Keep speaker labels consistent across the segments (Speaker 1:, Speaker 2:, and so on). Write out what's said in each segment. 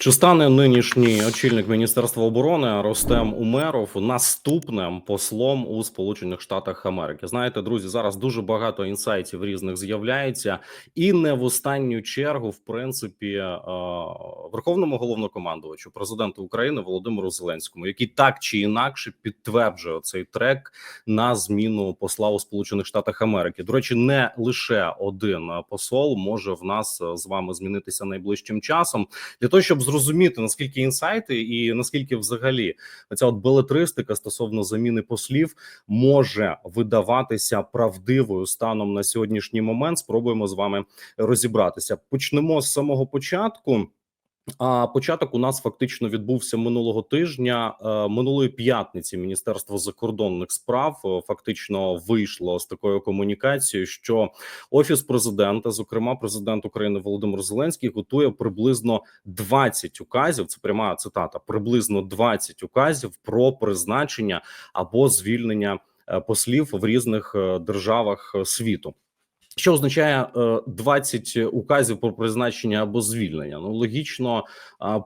Speaker 1: Чи стане нинішній очільник Міністерства оборони Ростем Умеров наступним послом у Сполучених Штатах Америки? Знаєте, друзі, зараз дуже багато інсайтів різних з'являється, і не в останню чергу, в принципі, е, верховному головнокомандувачу президенту України Володимиру Зеленському, який так чи інакше підтверджує цей трек на зміну посла у Сполучених Штатах Америки. До речі, не лише один посол може в нас з вами змінитися найближчим часом для того, щоб зрозуміти наскільки інсайти і наскільки взагалі ця от белетристика стосовно заміни послів може видаватися правдивою станом на сьогоднішній момент. Спробуємо з вами розібратися. Почнемо з самого початку. А початок у нас фактично відбувся минулого тижня. Е, минулої п'ятниці Міністерство закордонних справ е, фактично вийшло з такою комунікацією, що офіс президента, зокрема президент України Володимир Зеленський, готує приблизно 20 указів. Це пряма цитата: приблизно 20 указів про призначення або звільнення е, послів в різних державах світу. Що означає 20 е, указів про призначення або звільнення? Ну логічно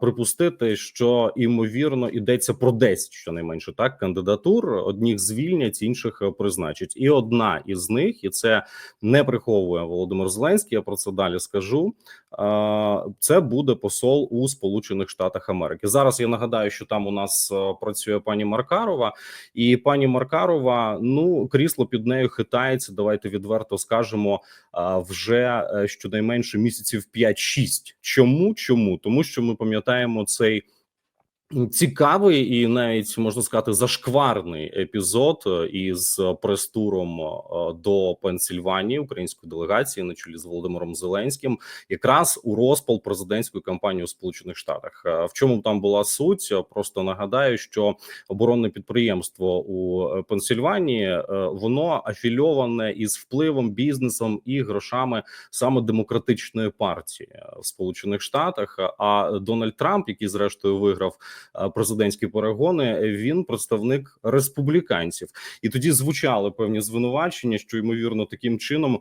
Speaker 1: припустити, що ймовірно йдеться про 10, щонайменше так кандидатур. Одніх звільнять, інших е, призначать, і одна із них, і це не приховує Володимир Зеленський. Я про це далі скажу. Це буде посол у Сполучених Штатах Америки. Зараз я нагадаю, що там у нас е, працює пані Маркарова, і пані Маркарова, ну крісло під нею хитається. Давайте відверто скажемо вже е, щонайменше місяців 5-6. Чому? Чому? Тому що ми пам'ятаємо цей Цікавий і навіть можна сказати зашкварний епізод е, із прес-туром е, до Пенсільванії української делегації на чолі з Володимиром Зеленським, якраз у розпал президентської кампанії у Сполучених Штатах. Е, в чому там була суть? Просто нагадаю, що оборонне підприємство у Пенсільванії воно афільоване із впливом бізнесом і грошами саме демократичної партії в Сполучених Штатах. А Дональд Трамп, який зрештою виграв. Е, президентські перегони. Він представник республіканців, і тоді звучали певні звинувачення, що ймовірно таким чином.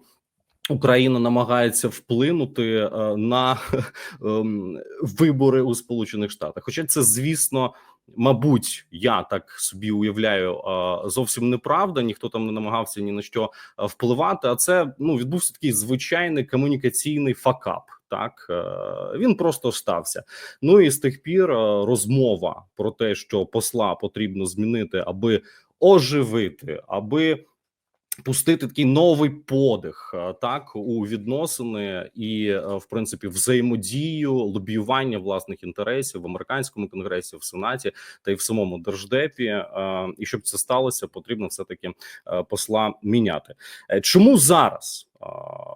Speaker 1: Україна намагається вплинути е, на ем, вибори у Сполучених Штатах. Хоча це, звісно, мабуть, я так собі уявляю, е, зовсім неправда. Ніхто там не намагався ні на що впливати. А це ну відбувся такий звичайний комунікаційний факап. Так е, він просто стався. Ну і з тих пір е, розмова про те, що посла потрібно змінити, аби оживити, аби пустити такий новий подих, е, так у відносини і в принципі взаємодію лобіювання власних інтересів в американському конгресі, в сенаті та й в самому держдепі. І щоб це сталося, потрібно все таки посла міняти. Чому зараз?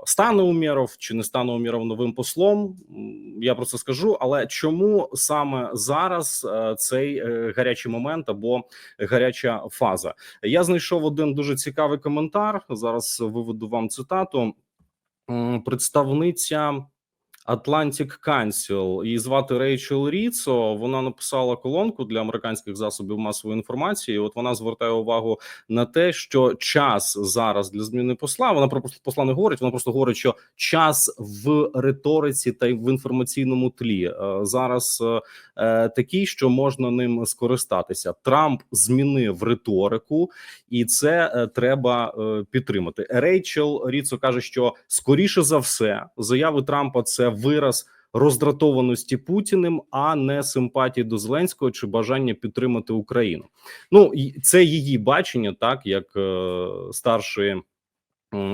Speaker 1: Стане Умєров чи не стане Умєров новим послом. Я про це скажу. Але чому саме зараз е, цей е, гарячий момент або гаряча фаза? Я знайшов один дуже цікавий коментар. Зараз виведу вам цитату. Представниця Atlantic Council, її звати Рейчел Ріцо. Вона написала колонку для американських засобів масової інформації. От вона звертає увагу на те, що час зараз для зміни посла. Вона про посла не говорить. Вона просто говорить, що час в риториці та й в інформаційному тлі е, зараз е, е, такий, що можна ним скористатися. Трамп змінив риторику, і це треба підтримати. Рейчел Ріцо каже, що скоріше за все заяви Трампа це вираз роздратованості Путіним, а не симпатії до Зеленського чи бажання підтримати Україну. Ну це її бачення, так як е, старшої.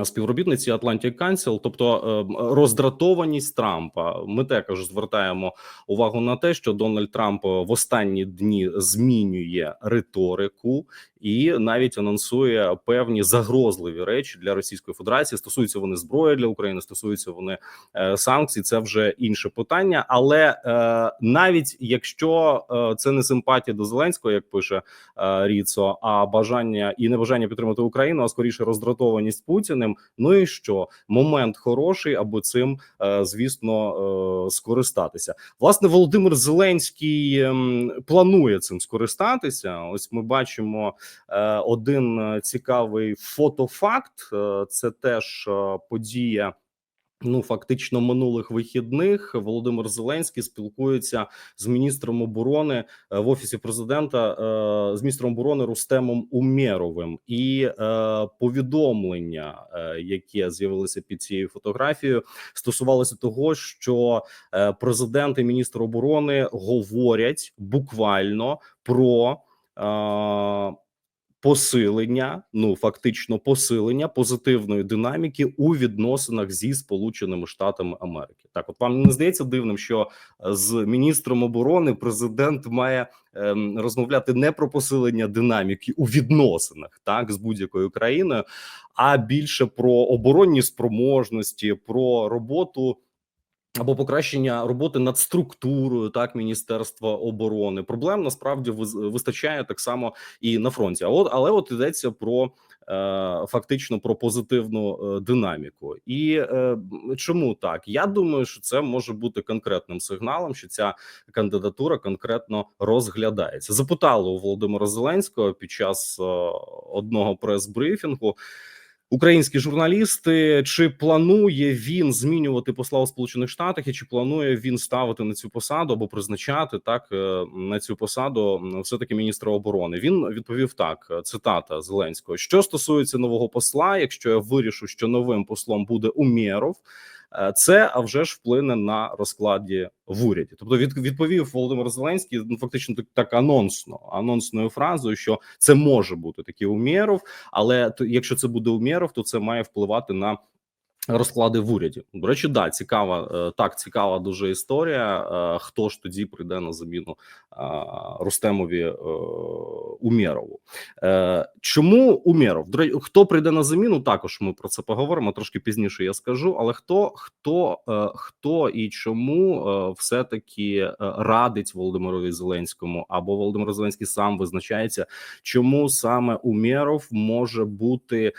Speaker 1: Співробітниці Atlantic Council, тобто е, роздратованість Трампа. Ми також звертаємо увагу на те, що Дональд Трамп в останні дні змінює риторику і навіть анонсує певні загрозливі речі для Російської Федерації. Стосуються вони зброї для України, стосуються вони е, санкцій. Це вже інше питання. Але е, навіть якщо е, це не симпатія до Зеленського, як пише е, Ріцо, а бажання і не бажання підтримати Україну, а скоріше роздратованість Путіним. Ну і що момент хороший, аби цим е, звісно е, скористатися. Власне, Володимир Зеленський е, планує цим скористатися. Ось ми бачимо. Е, один цікавий фотофакт: це теж подія. Ну, фактично минулих вихідних Володимир Зеленський спілкується з міністром оборони е, в офісі президента е, з міністром оборони Рустемом Умєровим, і е, повідомлення, яке з'явилося під цією фотографією, стосувалося того, що президент і міністр оборони говорять буквально про. Посилення, ну фактично посилення позитивної динаміки у відносинах зі Сполученими Штатами Америки. Так, от вам не здається дивним, що е, з міністром оборони президент має ем, розмовляти не про посилення динаміки у відносинах, так з будь-якою країною, а більше про оборонні спроможності, про роботу або покращення роботи над структурою так міністерства оборони. Проблем насправді вистачає так само і на фронті. А от але от йдеться про. е, Фактично про позитивну е, динаміку, і е, чому так? Я думаю, що це може бути конкретним сигналом, що ця кандидатура конкретно розглядається. Запитали у Володимира Зеленського під час одного прес-брифінгу. Українські журналісти, чи планує він змінювати посла у Сполучених Штатах, і чи планує він ставити на цю посаду або призначати так е, на цю посаду все таки міністра оборони? Він відповів так: е, цитата Зеленського: що стосується нового посла, якщо я вирішу, що новим послом буде Умєров, це а вже ж вплине на розкладі в уряді. Тобто, від, відповів Володимир Зеленський ну, фактично так, так анонсно, анонсною фразою, що це може бути такий Умєров, але то, якщо це буде Умєров, то це має впливати на розклади в уряді. До речі, да, цікава е, так, цікава дуже історія. Е, Хто ж тоді прийде на заміну е, Рустемові Умєрову? Чому Умєров? Хто прийде на заміну? Також ми про це поговоримо трошки пізніше. Я скажу. Але хто хто хто і чому все таки радить Володимирові Зеленському або Володимир Зеленський сам визначається, чому саме Умєров може бути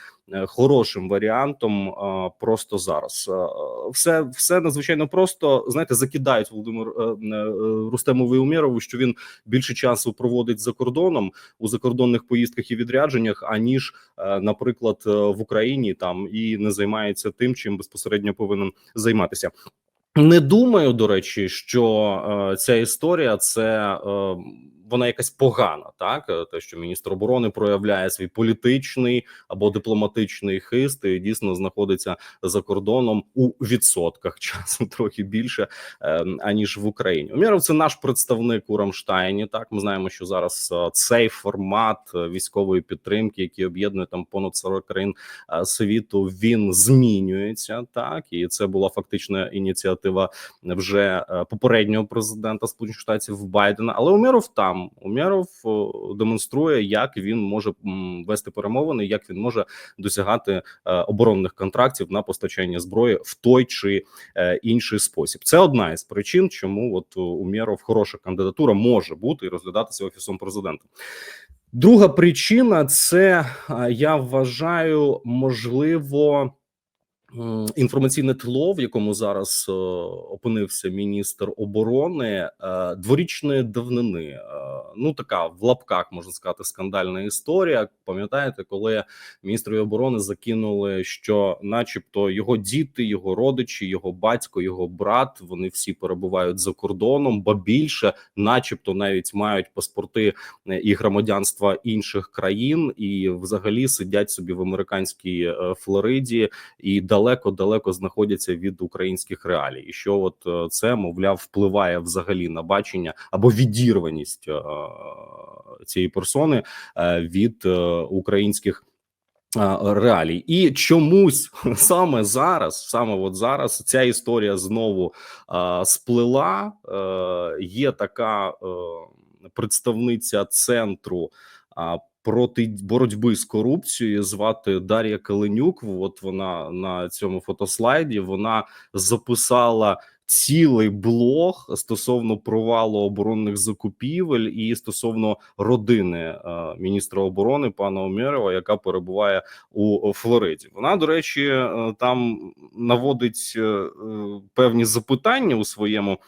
Speaker 1: хорошим варіантом е, просто зараз. Е, Все все надзвичайно просто. Знаєте, закидають Володимир е, е, Умєрову, що він більше часу проводить за кордоном у закордонних поїздках і відрядженнях, аніж, е, наприклад, е, в Україні там і не займається тим, чим безпосередньо повинен займатися. Не думаю, до речі, що е, ця історія це е, вона якась погана, так Е, те, що міністр оборони проявляє свій політичний або дипломатичний хист і дійсно знаходиться за кордоном у відсотках часу трохи більше е, аніж в Україні. Уміров це наш представник у Рамштайні. Так ми знаємо, що зараз е, цей формат е, військової підтримки, який об'єднує там понад 40 країн світу, він змінюється. Так і це була фактична ініціатива вже попереднього президента Сполучених Штатів Байдена. Але Умєров там Умєров е, демонструє, як він може вести перемовини, як він може досягати е, оборонних контрактів на постачання зброї в той чи е, інший спосіб. Це одна із причин, чому от Умєров хороша кандидатура може бути і розглядатися офісом президента. Друга причина це я вважаю, можливо. Інформаційне тло, в якому зараз е, опинився міністр оборони е, дворічної давнини. Е, ну така в лапках можна сказати скандальна історія. Пам'ятаєте, коли міністрові оборони закинули, що, начебто, його діти, його родичі, його батько, його брат, вони всі перебувають за кордоном, ба більше, начебто, навіть мають паспорти і громадянства інших країн, і взагалі сидять собі в американській Флориді і далеко далеко знаходяться від українських реалій, і що от е, це мовляв впливає взагалі на бачення або відірваність е, цієї персони е, від е, українських. е, Реалій і чомусь саме зараз, саме от зараз, ця історія знову е, сплила. Е, є така е, представниця центру а, проти боротьби з корупцією. Звати Дар'я Каленюк. От вона на цьому фотослайді вона записала. Цілий блог стосовно провалу оборонних закупівель і стосовно родини е, міністра оборони пана Умєрова, яка перебуває у Флориді. Вона, до речі, е, там наводить е, певні запитання у своєму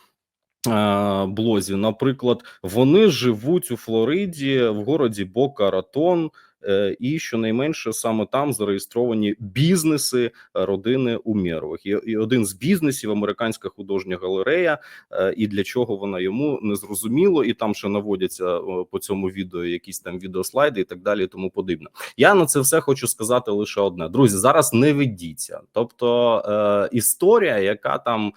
Speaker 1: блозі. Наприклад, вони живуть у Флориді в городі Бока Ратон. е, і щонайменше саме там зареєстровані бізнеси родини Умєрових. І, один з бізнесів американська художня галерея. е, І для чого вона йому не зрозуміло, і там ще наводяться е, по цьому відео якісь там відеослайди і так далі, і тому подібне. Я на це все хочу сказати лише одне: друзі. Зараз не ведіться. Тобто е, історія, яка там е,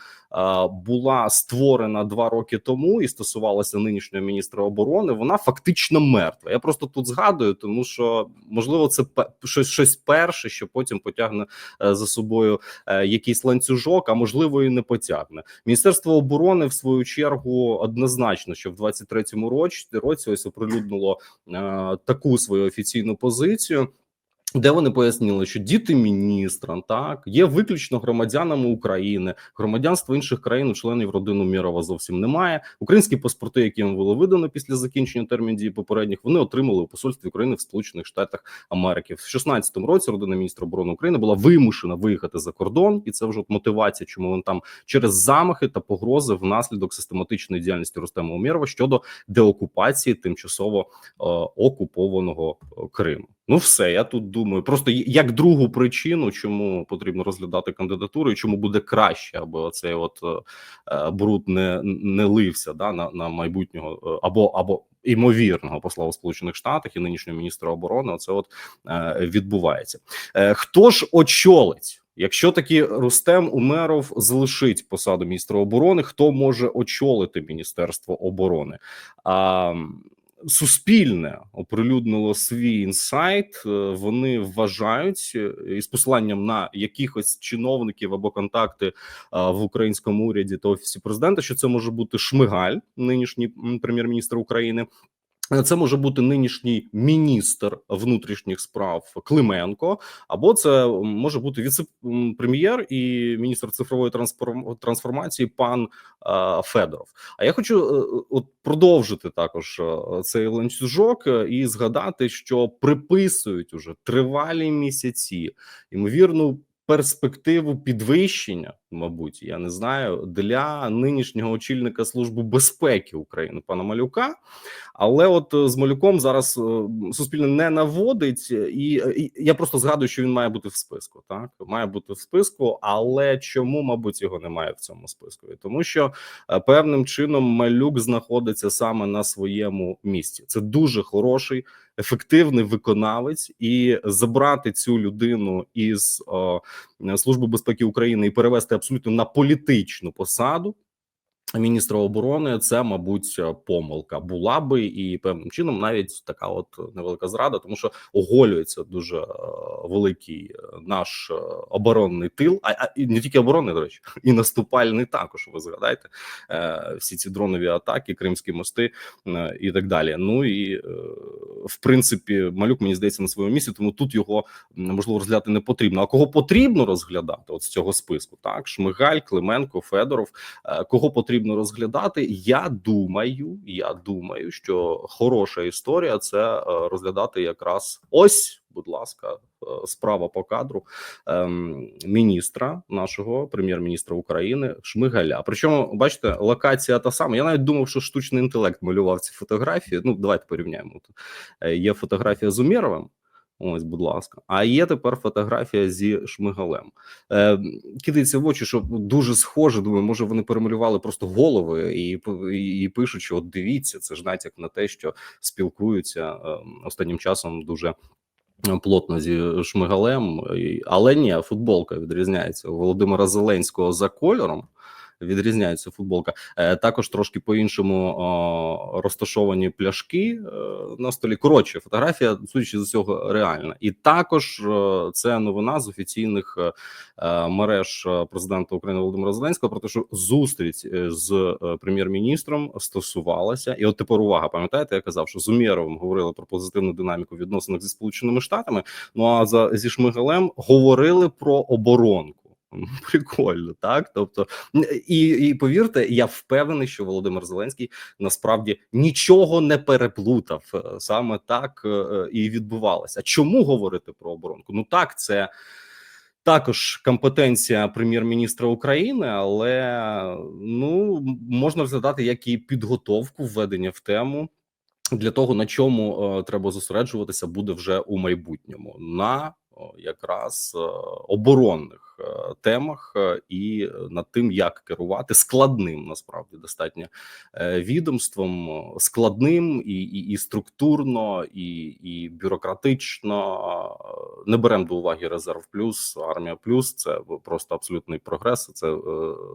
Speaker 1: була створена два роки тому і стосувалася нинішнього міністра оборони, вона фактично мертва. Я просто тут згадую, тому що можливо це щось, щось перше, що потім потягне е, за собою е, якийсь ланцюжок, а можливо і не потягне. Міністерство оборони в свою чергу однозначно, що в 23-му році році ось оприлюднило е, таку свою офіційну позицію. Де вони пояснили, що діти міністра так є виключно громадянами України, громадянства інших країн, членів родини Мірова зовсім немає. Українські паспорти, які їм було видано після закінчення термін дії попередніх, вони отримали у посольстві України в Сполучених Штатах Америки. В 16-му році родина міністра оборони України була вимушена виїхати за кордон, і це вже от мотивація, чому вони там через замахи та погрози внаслідок систематичної діяльності Рустема Умєрова щодо деокупації тимчасово е, окупованого е, Криму. Ну, все, я тут думаю. Просто як другу причину, чому потрібно розглядати кандидатуру, і чому буде краще, аби цей от е, е, бруд не, не лився да, на, на майбутнього е, або або імовірного посла у Сполучених Штатах і нинішнього міністра оборони. Це от відбувається. Хто ж очолить? Якщо таки Рустем Умеров залишить посаду міністра оборони, хто може очолити Міністерство оборони? А, Суспільне оприлюднило свій інсайт. Е, Вони вважають е, із посиланням на якихось чиновників або контакти е, в українському уряді та офісі президента, що це може бути Шмигаль, нинішній прем'єр-міністр України. Е, Це може бути нинішній міністр внутрішніх справ Клименко, або це може бути віце-прем'єр і міністр цифрової трансформації пан е, Федоров. А я хочу е, от продовжити також цей ланцюжок і згадати, що приписують уже тривалі місяці ймовірну перспективу підвищення, мабуть, я не знаю, для нинішнього очільника служби безпеки України пана Малюка. Але от е, з малюком зараз е, суспільне не наводить, е, і, і я просто згадую, що він має бути в списку. Так має бути в списку, але чому, мабуть, його немає в цьому списку? Тому що певним чином малюк знаходиться саме на своєму місці. Це дуже хороший, ефективний виконавець, і забрати цю людину із е, служби безпеки України і перевести абсолютно на політичну посаду міністра оборони, це мабуть помилка була би і певним чином навіть така от невелика зрада, тому що оголюється дуже е, великий е, наш е, оборонний тил, а, а і не тільки оборонний, до речі, і наступальний також. Ви згадаєте всі ці дронові атаки, кримські мости і так далі. Ну і в принципі, малюк мені здається на своєму місці, тому тут його можливо розглядати не потрібно. А кого потрібно розглядати? От з цього списку, так Шмигаль, Клименко, Федоров. Кого потрібно розглядати? Я думаю, я думаю, що хороша історія це е, розглядати якраз ось, будь ласка, е, справа по кадру ем, міністра нашого прем'єр-міністра України Шмигаля. Причому, бачите, локація та сама. Я навіть думав, що штучний інтелект малював ці фотографії. Ну, давайте порівняємо. Тут е, є фотографія з Умєровим. Ось, будь ласка, а є тепер фотографія зі Шмигалем. Е, кидається в очі, що дуже схоже. Думаю, може вони перемалювали просто голови і, і, пишуть, що от дивіться, це ж натяк на те, що спілкуються е, останнім часом дуже. Плотно зі Шмигалем, але ні, футболка відрізняється у Володимира Зеленського за кольором. Відрізняється футболка. Е, також трошки по-іншому розташовані пляшки е, на столі. Коротше, фотографія, судячи з усього, реальна. І також е, це новина з офіційних мереж президента України Володимира Зеленського про те, що зустріч з прем'єр-міністром стосувалася, і от тепер увага, пам'ятаєте, я казав, що з Умєровим говорили про позитивну динаміку відносинах зі сполученими штатами. Ну а за зі Шмигалем говорили про оборонку. Прикольно, так тобто, і, і повірте, я впевнений, що Володимир Зеленський насправді нічого не переплутав. Е, Саме так е, і відбувалося. Чому говорити про оборонку? Ну так, це також компетенція прем'єр-міністра України, але ну можна розглядати як і підготовку введення в тему. для того, на чому е, треба зосереджуватися, буде вже у майбутньому на о, якраз е, оборонних е, темах е, і над тим, як керувати складним насправді достатньо е, відомством, е, складним і, і, і структурно, і, і бюрократично. Е, Не беремо до уваги резерв плюс, армія плюс. Це просто абсолютний прогрес. Це е,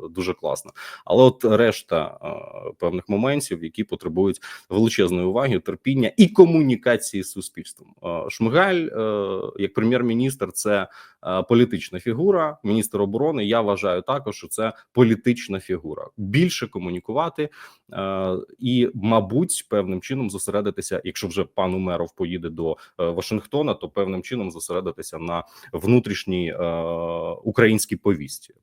Speaker 1: дуже класно. Але от решта е, певних моментів, які потребують величезної уваги, терпіння і комунікації з суспільством. Е, Шмигаль, е, як прем'єр-міністр, це е, політична фігура. Міністр оборони. Я вважаю також, що це політична фігура. Більше комунікувати е, і, мабуть, певним чином зосередитися. Якщо вже пан Умеров поїде до е, Вашингтона, то певним чином зосередитися на внутрішній е, українській повісті.